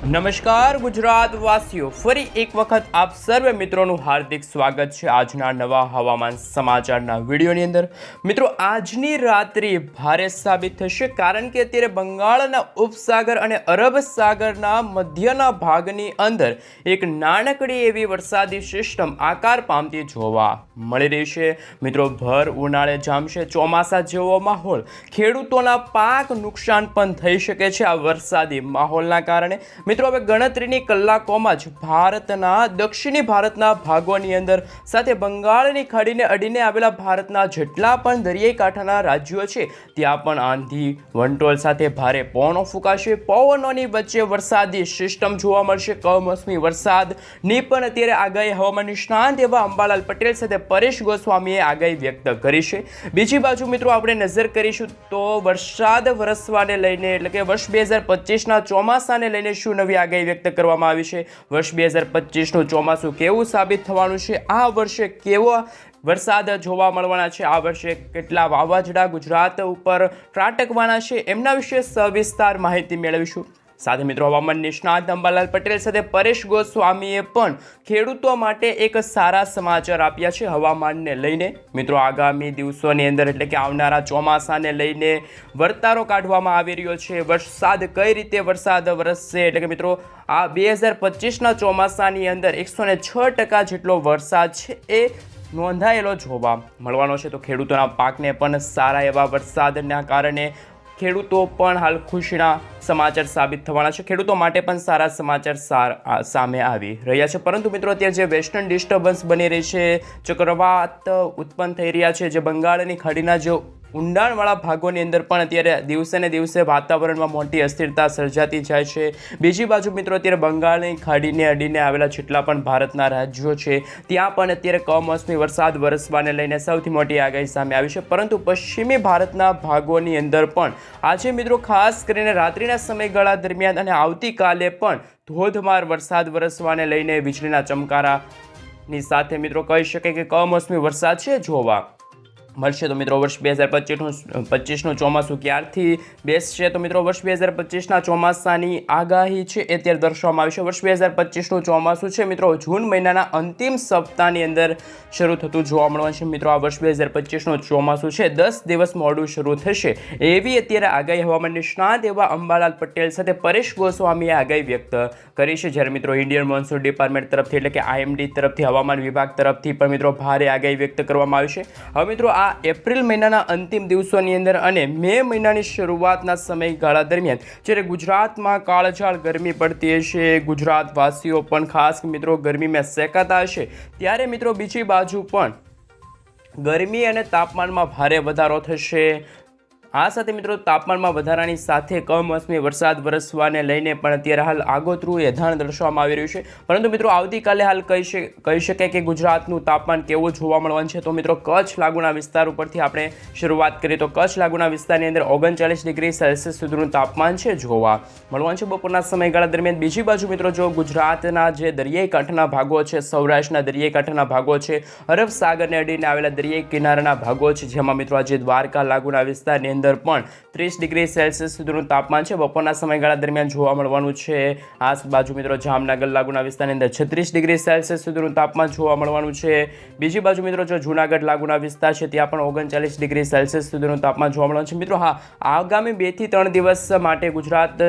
નમસ્કાર ગુજરાત વાસીઓ, ફરી એક વખત આપ સર્વે મિત્રોનું હાર્દિક સ્વાગત છે આજના નવા હવામાન સમાચારના વિડીયોની અંદર. મિત્રો, આજની રાત્રિ ભારે સાબિત થશે કારણ કે અત્યારે બંગાળના ઉપસાગર અને અરબ સાગરના મધ્યના ભાગની અંદર એક નાનકડી એવી વરસાદી સિસ્ટમ આકાર પામતી જોવા મળી રહી છે. મિત્રો, ભર ઉનાળે જામશે, ચોમાસા જેવો માહોલ, ખેડૂતોના પાક નુકસાન પણ થઈ શકે છે આ વરસાદી માહોલના કારણે. મિત્રો, હવે ગણતરીની કલાકોમાં જ ભારતના, દક્ષિણી ભારતના ભાગોની અંદર સાથે બંગાળની ખાડીને અડીને આવેલા ભારતના જેટલા પણ દરિયાઈ કાંઠાના રાજ્યો છે, ત્યાં પણ આંધી, વંટોળ સાથે ભારે પવનો ફૂંકાશે. પવનોની વચ્ચે વરસાદી સિસ્ટમ જોવા મળશે. કમોસમી વરસાદની પણ અત્યારે આગાહી હવામાન નિષ્ણાંત એવા અંબાલાલ પટેલ સાથે પરેશ ગોસ્વામીએ આગાહી વ્યક્ત કરી છે. બીજી બાજુ મિત્રો, આપણે નજર કરીશું તો વરસાદ વરસવાને લઈને એટલે કે વર્ષ બે હજાર પચીસના ચોમાસાને લઈને શું નવી આગાહી વ્યક્ત કરવામાં આવી છે. વર્ષ બે હજાર પચીસનું ચોમાસું કેવું સાબિત થવાનું છે? આ વર્ષે કેવો વરસાદ જોવા મળવાના છે? આ વર્ષે કેટલા વાવાઝોડા ગુજરાત ઉપર ત્રાટકવાના છે? એમના વિશે સવિસ્તાર માહિતી મેળવીશું. સાથે મિત્રો હવામાન નિષ્ણાત અંબાલાલ પટેલ સાથે પરેશ ગોસ્વામીએ પણ ખેડૂતો માટે એક સારા સમાચાર આપ્યા છે હવામાનને લઈને. મિત્રો, આગામી દિવસોની અંદર એટલે કે આવનારા ચોમાસાને લઈને વર્તારો કાઢવામાં આવી રહ્યો છે. વરસાદ કઈ રીતે વરસાદ વરસશે? એટલે કે મિત્રો, આ બે હજાર પચીસના ચોમાસાની અંદર એકસો ને છ ટકા જેટલો વરસાદ છે એ નોંધાયેલો જોવા મળવાનો છે. તો ખેડૂતોના પાકને પણ સારા એવા વરસાદના કારણે ખેડૂતો પણ હાલ ખુશીના સમાચાર સાબિત થવાના છે. ખેડૂતો માટે પણ સારા સમાચાર સામે આવી રહ્યા છે. પરંતુ મિત્રો, અત્યારે જે વેસ્ટર્ન ડિસ્ટર્બન્સ બની રહી છે, ચક્રવાત ઉત્પન્ન થઈ રહ્યા છે, જે બંગાળની ખાડીના જે ઊંડાણવાળા ભાગોની અંદર પણ અત્યારે દિવસે ને દિવસે વાતાવરણમાં મોટી અસ્થિરતા સર્જાતી જાય છે. બીજી બાજુ મિત્રો અત્યારે બંગાળની ખાડીને અડીને આવેલા જેટલા પણ ભારતના રાજ્યો છે, ત્યાં પણ અત્યારે કમોસમી વરસાદ વરસવાને લઈને સૌથી મોટી આગાહી સામે આવી છે. પરંતુ પશ્ચિમી ભારતના ભાગોની અંદર પણ આજે મિત્રો ખાસ કરીને રાત્રિના સમયગાળા દરમિયાન અને આવતીકાલે પણ ધોધમાર વરસાદ વરસવાને લઈને વીજળીના ચમકારાની સાથે મિત્રો કહી શકાય કે કમોસમી વરસાદ છે જોવા. મળશે તો મિત્રો વર્ષ બે હજાર પચીસનું પચીસનું ચોમાસું ક્યારથી બેસશે તો મિત્રો વર્ષ બે હજાર પચીસના ચોમાસાની આગાહી છે એ અત્યારે દર્શાવવામાં આવી છે. વર્ષ બે હજાર પચીસનું ચોમાસું છે મિત્રો. જૂન મહિનાના અંતિમ સપ્તાહની અંદર શરૂ થતું જોવા મળવાનું છે. મિત્રો, આ વર્ષ બે હજાર પચીસનું ચોમાસું છે. દસ દિવસ મોડું શરૂ થશે. એવી અત્યારે આગાહી હવામાન નિષ્ણાત એવા અંબાલાલ પટેલ સાથે પરેશ ગોસ્વામીએ આગાહી વ્યક્ત કરી છે. જ્યારે મિત્રો ઇન્ડિયન મોન્સૂન ડિપાર્ટમેન્ટ તરફથી એટલે કે આઈએમડી તરફથી, હવામાન વિભાગ તરફથી પણ મિત્રો ભારે આગાહી વ્યક્ત કરવામાં આવી છે. હવે મિત્રો આ એપ્રિલ મહિનાના અંતિમ દિવસોની અંદર અને મે મહિનાની શરૂઆતના સમયગાળા દરમિયાન, જ્યારે ગુજરાતમાં કાળઝાળ ગરમી પડતી હશે, ગુજરાતવાસીઓ પણ, ખાસ મિત્રો, ગરમીમાં સેકાતા હશે, ત્યારે મિત્રો બીજી બાજુ પણ ગરમી અને તાપમાનમાં ભારે વધારો થશે. આ સાથે મિત્રો, તાપમાનમાં વધારાની સાથે કમોસમી વરસાદ વરસવાને લઈને પણ અત્યારે હાલ આગોતરું એધાણ દર્શાવવામાં આવી રહ્યું છે. પરંતુ મિત્રો, આવતીકાલે હાલ કહી કહી શકાય કે ગુજરાતનું તાપમાન કેવું જોવા મળવાનું છે. તો મિત્રો, કચ્છ લાગુના વિસ્તાર ઉપરથી આપણે શરૂઆત કરીએ તો કચ્છ લાગુના વિસ્તારની અંદર ઓગણચાલીસ ડિગ્રી સેલ્સિયસ સુધીનું તાપમાન છે જોવા મળવાનું છે. બપોરના સમયગાળા દરમિયાન બીજી બાજુ મિત્રો, જો ગુજરાતના જે દરિયાઈ કાંઠાના ભાગો છે, સૌરાષ્ટ્રના દરિયાઈ કાંઠાના ભાગો છે, અરબ સાગરને અડીને આવેલા દરિયાઈ કિનારાના ભાગો છે, જેમાં મિત્રો, આજે દ્વારકા લાગુના વિસ્તારની અંદર પણ ત્રીસ ડિગ્રી સેલ્સિયસ સુધીનું તાપમાન છે. બપોરના સમયગાળા દરમિયાન જોવા મળવાનું છે. આ બાજુ મિત્રો જામનગર લાગુના વિસ્તારની અંદર છત્રીસ ડિગ્રી સેલ્સિયસ સુધીનું તાપમાન જોવા મળવાનું છે. બીજી બાજુ મિત્રો જો જૂનાગઢ લાગુના વિસ્તાર છે, ત્યાં પણ ઓગણચાલીસ ડિગ્રી સેલ્સિયસ સુધીનું તાપમાન જોવા મળવાનું છે. મિત્રો હા, આગામી બેથી ત્રણ દિવસ માટે ગુજરાત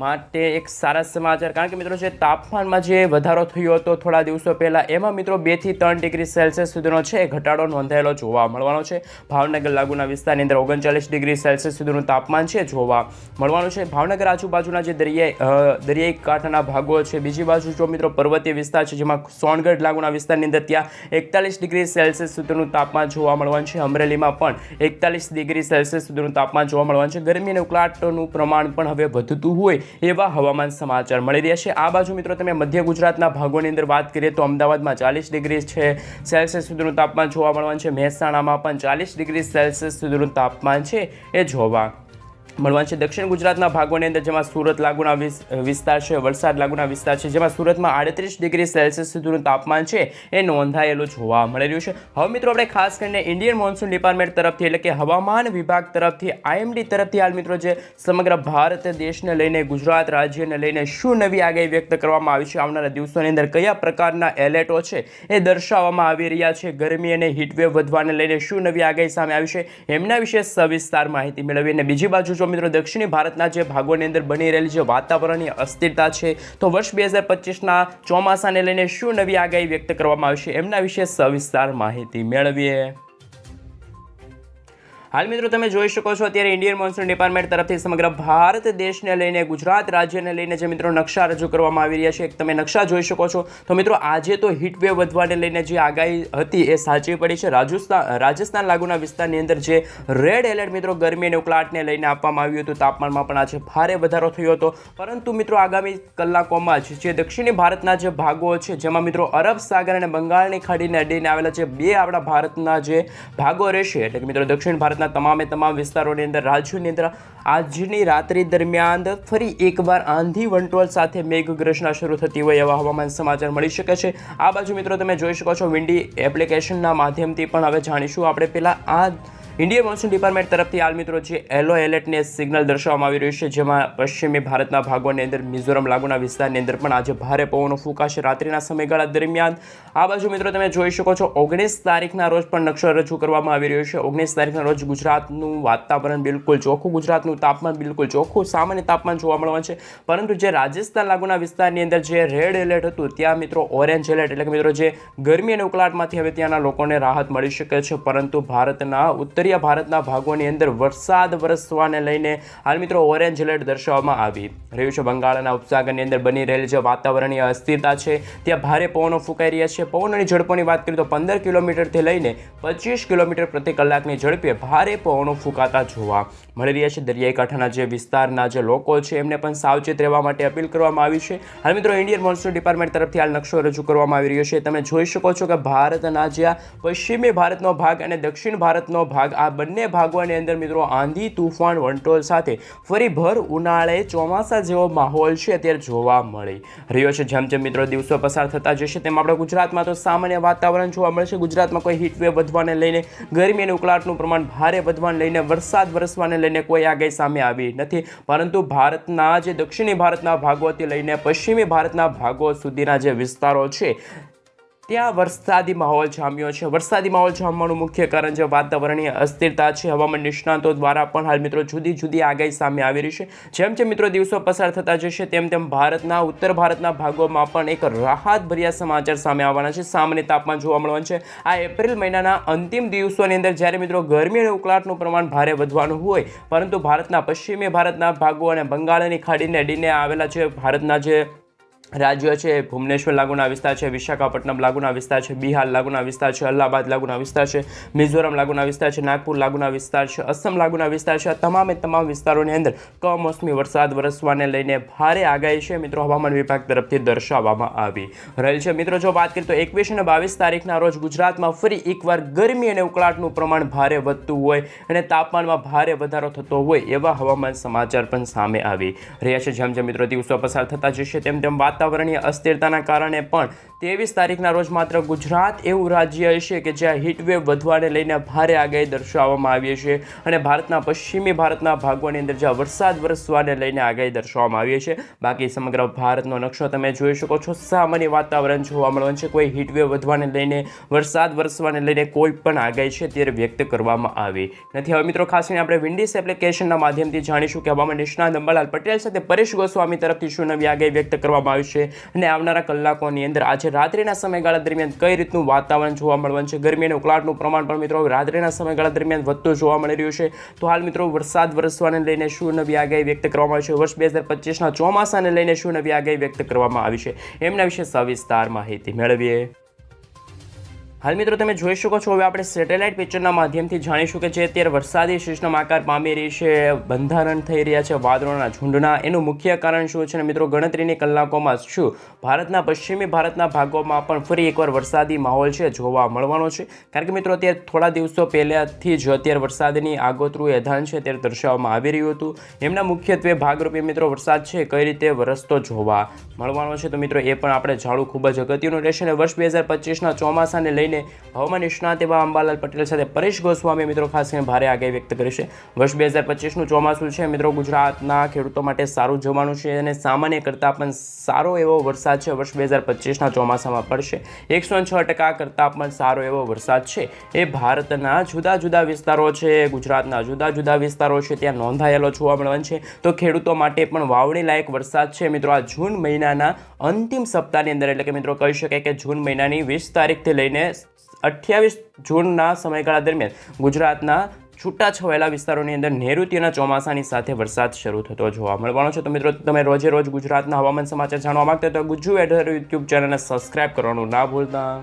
માટે એક સારા સમાચાર. કારણ કે મિત્રો જે તાપમાનમાં જે વધારો થયો હતો થોડા દિવસો પહેલાં, એમાં મિત્રો બેથી ત્રણ ડિગ્રી સેલ્સિયસ સુધીનો છે. ઘટાડો નોંધાયેલો જોવા મળવાનો છે. ભાવનગર લાગુના વિસ્તારની અંદર ઓગણચાલીસ ડિગ્રી સેલ્સિયસ સુધીનું તાપમાન છે જોવા મળવાનું છે. ભાવનગર આજુબાજુના જે દરિયાઈ દરિયાઈ કાંઠાના ભાગો છે. બીજી બાજુ જો મિત્રો પર્વતીય વિસ્તાર છે, જેમાં સોનગઢ લાગુના વિસ્તારની અંદર ત્યાં એકતાલીસ ડિગ્રી સેલ્સિયસ સુધીનું તાપમાન જોવા મળવાનું છે. અમરેલીમાં પણ એકતાલીસ ડિગ્રી સેલ્સિયસ સુધીનું તાપમાન જોવા મળવાનું છે. ગરમી અને ઉકળાટનું પ્રમાણ પણ હવે વધતું હોય એવા હવામાન સમાચાર મળી રહ્યા છે. આ બાજુ મિત્રો તમે મધ્ય ગુજરાતના ભાગોની અંદર વાત કરીએ તો અમદાવાદમાં ચાલીસ ડિગ્રી છે. સેલ્સિયસ સુધીનું તાપમાન જોવા મળવાનું છે. મહેસાણામાં પણ ચાલીસ ડિગ્રી સેલ્સિયસ સુધીનું તાપમાન છે. એ જોવા મળવાનું છે. દક્ષિણ ગુજરાતના ભાગોની અંદર જેમાં સુરત લાગુના વિસ્તાર છે, વલસાડ લાગુના વિસ્તાર છે, જેમાં સુરતમાં આડત્રીસ ડિગ્રી સેલ્સિયસ સુધીનું તાપમાન છે, એ નોંધાયેલું જોવા મળી રહ્યું છે. હવે મિત્રો આપણે ખાસ કરીને ઇન્ડિયન મોન્સૂન ડિપાર્ટમેન્ટ તરફથી એટલે કે હવામાન વિભાગ તરફથી, આઈએમડી તરફથી હાલ મિત્રો જે સમગ્ર ભારત દેશને લઈને, ગુજરાત રાજ્યને લઈને શું નવી આગાહી વ્યક્ત કરવામાં આવી છે, આવનારા દિવસોની અંદર કયા પ્રકારના એલર્ટો છે, એ દર્શાવવામાં આવી રહ્યા છે. ગરમી અને હીટવેવ વધવાને લઈને શું નવી આગાહી સામે આવી છે, એમના વિશે સવિસ્તાર માહિતી મેળવી અને બીજી બાજુ જો મિત્રો, દક્ષિણી ભારતના જે ભાગોની અંદર બની રહેલી જે વાતાવરણની અસ્થિરતા છે, તો વર્ષ બે હજાર પચીસના ચોમાસાને લઈને શું નવી આગાહી વ્યક્ત કરવામાં આવશે એમના વિશે સવિસ્તાર માહિતી મેળવીએ. હાલ મિત્રો તમે જોઈ શકો છો અત્યારે ઇન્ડિયન મોન્સૂન ડિપાર્ટમેન્ટ તરફથી સમગ્ર ભારત દેશને લઈને, ગુજરાત રાજ્યને લઈને જે મિત્રો નકશા રજૂ કરવામાં આવી રહ્યા છે તમે નકશા જોઈ શકો છો. તો મિત્રો આજે તો હીટવેવ વધવાને લઈને જે આગાહી હતી એ સાચી પડી છે. રાજસ્થાન રાજસ્થાન લાગુના વિસ્તારની અંદર જે રેડ એલર્ટ મિત્રો ગરમી અને ઉકળાટને લઈને આપવામાં આવ્યું હતું, તાપમાનમાં પણ આજે ભારે વધારો થયો હતો. પરંતુ મિત્રો આગામી કલાકોમાં જ જે દક્ષિણી ભારતના જે ભાગો છે, જેમાં મિત્રો અરબ સાગર અને બંગાળની ખાડીને અડીને આવેલા જે બે આપણા ભારતના જે ભાગો રહેશે, એટલે કે મિત્રો દક્ષિણ ભારતના તમામે તમામ વિસ્તારોની અંદર, રાજ્યોની અંદર આજની રાત્રિ દરમિયાન ફરી એકવાર આંધી વંટોળ સાથે મેઘગર્જના શરૂ થતી હોય એવા હવામાન સમાચાર મળી શકે છે. આ બાજુ મિત્રો તમે જોઈ શકો છો વિન્ડી એપ્લિકેશનના માધ્યમથી પણ હવે જાણીશું. આપણે પહેલાં આ ઇન્ડિયન મોન્સૂન ડિપાર્ટમેન્ટ તરફથી હાલ મિત્રો જે એલો એલર્ટને સિગ્નલ દર્શાવવામાં આવી રહ્યું છે, જેમાં પશ્ચિમી ભારતના ભાગોની અંદર મિઝોરમ લાગુના વિસ્તારની અંદર પણ આજે ભારે પવનો ફૂંકાશે. રાત્રિના સમયગાળા દરમિયાન આ બાજુ મિત્રો તમે જોઈ શકો છો, ઓગણીસ તારીખના રોજ પણ નકશો રજૂ કરવામાં આવી રહ્યો છે. ઓગણીસ તારીખના રોજ ગુજરાતનું વાતાવરણ બિલકુલ ચોખ્ખું, ગુજરાતનું તાપમાન બિલકુલ ચોખ્ખું, સામાન્ય તાપમાન જોવા મળવાનું છે. પરંતુ જે રાજસ્થાન લાગુના વિસ્તારની અંદર જે રેડ એલર્ટ હતું, ત્યાં મિત્રો ઓરેન્જ એલર્ટ એટલે કે મિત્રો જે ગરમી અને ઉકળાટમાંથી હવે ત્યાંના લોકોને રાહત મળી શકે છે. પરંતુ ભારતના ઉત્તરીય ભારતના ભાગોની અંદર વરસાદ વરસવાને લઈને હાલ મિત્રો ઓરેન્જ એલર્ટ દર્શાવવામાં આવી. રહ્યું છે બંગાળના ઉપસાગરની અંદર બની રહેલી જે વાતાવરણીય અસ્થિરતા છે, ત્યાં ભારે પવનો ફૂંકાઈ રહ્યા છે. પવનોની ઝડપોની વાત કરીએ તો પંદર કિલોમીટરથી લઈને પચીસ કિલોમીટર પ્રતિ કલાકની ઝડપે ભારે પવનો ફૂંકાતા જોવા મળી રહ્યા છે. દરિયાઈ કાંઠાના જે વિસ્તારના જે લોકો છે, એમને પણ સાવચેત રહેવા માટે અપીલ કરવામાં આવી છે. હાલ મિત્રો ઇન્ડિયન મોન્સૂન ડિપાર્ટમેન્ટ તરફથી હાલ નકશો રજૂ કરવામાં આવી રહ્યો છે. તમે જોઈ શકો છો કે ભારતના જ્યાં પશ્ચિમી ભારતનો ભાગ અને દક્ષિણ ભારતનો ભાગ આ બંને ભાગોની અંદર મિત્રો આંધી, તુફાન, વંટોળ સાથે ફરી ભર ઉનાળે ચોમાસા જેવો માહોલ છે અત્યારે જોવા મળી રહ્યો છે. જેમ જેમ મિત્રો દિવસો પસાર થતા જશે તેમ આપણે ગુજરાતમાં તો સામાન્ય વાતાવરણ જોવા મળશે ગુજરાતમાં કોઈ હીટવેવ વધવાને લઈને ગરમી અને ઉકળાટનું પ્રમાણ ભારે વધવાને લઈને વરસાદ વરસવાને લઈને કોઈ આગાહી સામે આવી નથી. પરંતુ ભારતના જે દક્ષિણી ભારતના ભાગોથી લઈને પશ્ચિમી ભારતના ભાગો સુધીના જે વિસ્તારો છે ત્યાં વરસાદી માહોલ જામ્યો છે. વરસાદી માહોલ જામવાનું મુખ્ય કારણ જે વાતાવરણીય અસ્થિરતા છે, હવામાન નિષ્ણાતો દ્વારા પણ હાલ મિત્રો જુદી જુદી આગાહી સામે આવી રહી છે. જેમ જેમ મિત્રો દિવસો પસાર થતા જશે, તેમ તેમ ભારતના, ઉત્તર ભારતના ભાગોમાં પણ એક રાહતભર્યા સમાચાર સામે આવવાના છે. સામાન્ય તાપમાન જોવા મળવાનું છે. આ એપ્રિલ મહિનાના અંતિમ દિવસોની અંદર જ્યારે મિત્રો ગરમી અને ઉકળાટનું પ્રમાણ ભારે વધવાનું હોય, પરંતુ ભારતના પશ્ચિમી ભારતના ભાગો અને બંગાળની ખાડીને અડીને આવેલા છે ભારતના જે રાજ્યો છે, ભુવનેશ્વર લાગુના વિસ્તાર છે, વિશાખાપટ્ટનમ લાગુના વિસ્તાર છે, બિહાર લાગુના વિસ્તાર છે, અલ્હાબાદ લાગુના વિસ્તાર છે, મિઝોરમ લાગુના વિસ્તાર છે, નાગપુર લાગુના વિસ્તાર છે, અસમ લાગુના વિસ્તાર છે. તમામે તમામ વિસ્તારોની અંદર કમોસમી વરસાદ વરસવાને લઈને ભારે આગાહી છે. મિત્રો, હવામાન વિભાગ તરફથી દર્શાવવામાં આવી રહેલ છે. મિત્રો, જો વાત કરીએ તો એકવીસ અને બાવીસ તારીખના રોજ ગુજરાતમાં ફરી એકવાર ગરમી અને ઉકળાટનું પ્રમાણ ભારે વધતું હોય અને તાપમાનમાં ભારે વધારો થતો હોય એવા હવામાન સમાચાર પણ સામે આવી રહ્યા છે. જેમ જેમ મિત્રો, દિવસો પસાર થતા જશે, તેમ તેમ વાતાવરણીય અસ્થિરતાના કારણે પણ ત્રેવીસ તારીખના રોજ માત્ર ગુજરાત એવું રાજ્ય હશે કે જ્યાં હીટવેવ વધવાને લઈને ભારે આગાહી દર્શાવવામાં આવી છે અને ભારતના પશ્ચિમી ભારતના ભાગોની અંદર જ્યાં વરસાદ વરસવાને લઈને આગાહી દર્શાવવામાં આવી છે. બાકી સમગ્ર ભારતનો નકશો તમે જોઈ શકો છો. સામાન્ય વાતાવરણ જોવા મળવાનું છે. કોઈ હીટવેવ વધવાને લઈને, વરસાદ વરસવાને લઈને કોઈ પણ આગાહી છે ત્યારે વ્યક્ત કરવામાં આવી નથી. હવે મિત્રો, ખાસ કરીને આપણે વિન્ડિસ એપ્લિકેશનના માધ્યમથી જાણીશું કે હવામાન નિષ્ણાત અંબાલાલ પટેલ સાથે પરેશ ગોસ્વામી તરફથી શું નવી આગાહી વ્યક્ત કરવામાં આવી છે. અને આવનારા કલાકોની અંદર આજે રાત્રિના સમયગાળા દરમિયાન કઈ રીતનું વાતાવરણ જોવા મળવાનું છે? ગરમી અને ઉકળાટનું પ્રમાણ પણ મિત્રો રાત્રિના સમયગાળા દરમિયાન વધતું જોવા મળી રહ્યું છે. તો હાલ મિત્રો વરસાદ વરસવાને લઈને શું નવી આગાહી વ્યક્ત કરવામાં આવી છે? વર્ષ બે હજાર પચીસના ચોમાસાને લઈને શું નવી આગાહી વ્યક્ત કરવામાં આવી છે? એમના વિશે સવિસ્તાર માહિતી મેળવીએ. હાલ મિત્રો તમે જોઈ શકો છો, હવે આપણે સેટેલાઇટ પિક્ચરના માધ્યમથી જાણીશું કે જે અત્યારે વરસાદી સિસ્ટમ આકાર પામી રહી છે, બંધારણ થઈ રહ્યા છે, વાદળોના ઝુંડના. એનું મુખ્ય કારણ શું છે ને મિત્રો, ગણતરીની કલાકોમાં શું? ભારતના પશ્ચિમી ભારતના ભાગોમાં પણ ફરી એકવાર વરસાદી માહોલ છે, જોવા મળવાનો છે. કારણ કે મિત્રો, અત્યારે થોડા દિવસો પહેલાંથી જ અત્યારે વરસાદની આગોતરું એધાન છે ત્યારે દર્શાવવામાં આવી રહ્યું હતું. એમના મુખ્યત્વે ભાગરૂપે મિત્રો, વરસાદ છે, કઈ રીતે વરસતો જોવા મળવાનો છે? તો મિત્રો, એ પણ આપણે જાણવું ખૂબ જ અગત્યનું રહેશે અને વર્ષ બે હજાર પચીસના ચોમાસાને લઈને હવામાન નિષ્ણાત એવા અંબાલાલ પટેલ સાથે પરેશ ગોસ્વામી મિત્રો ખાસ કરીને ભારે આગાહી વ્યક્ત કરી છે. વર્ષ બે હજાર પચીસનું ચોમાસું છે. મિત્રો ગુજરાતના ખેડૂતો માટે સારું જવાનું છે અને સામાન્ય કરતાં પણ સારો એવો વરસાદ છે. વર્ષ બે હજાર પચીસના ચોમાસામાં પડશે. એકસો છ ટકા કરતાં પણ સારો એવો વરસાદ છે. એ ભારતના જુદા જુદા વિસ્તારો છે. ગુજરાતના જુદા જુદા વિસ્તારો છે. ત્યાં નોંધાયેલો જોવા મળવાનું છે. તો ખેડૂતો માટે પણ વાવણી લાયક વરસાદ છે. મિત્રો, આ જૂન મહિનાના અંતિમ સપ્તાહની અંદર, એટલે કે મિત્રો કહી શકાય કે જૂન મહિનાની વીસ તારીખથી લઈને અઠ્યાવીસ જૂનના સમયગાળા દરમિયાન ગુજરાતના છૂટાછવાયેલા વિસ્તારોની અંદર નૈઋત્યના ચોમાસાની સાથે વરસાદ શરૂ થતો જોવા મળવાનો છે. તો મિત્રો, તમે રોજે રોજ ગુજરાતના હવામાન સમાચાર જાણવા માંગતા તો એડર યુટ્યુબ ચેનલને સબસ્ક્રાઇબ કરવાનું ના ભૂલતા.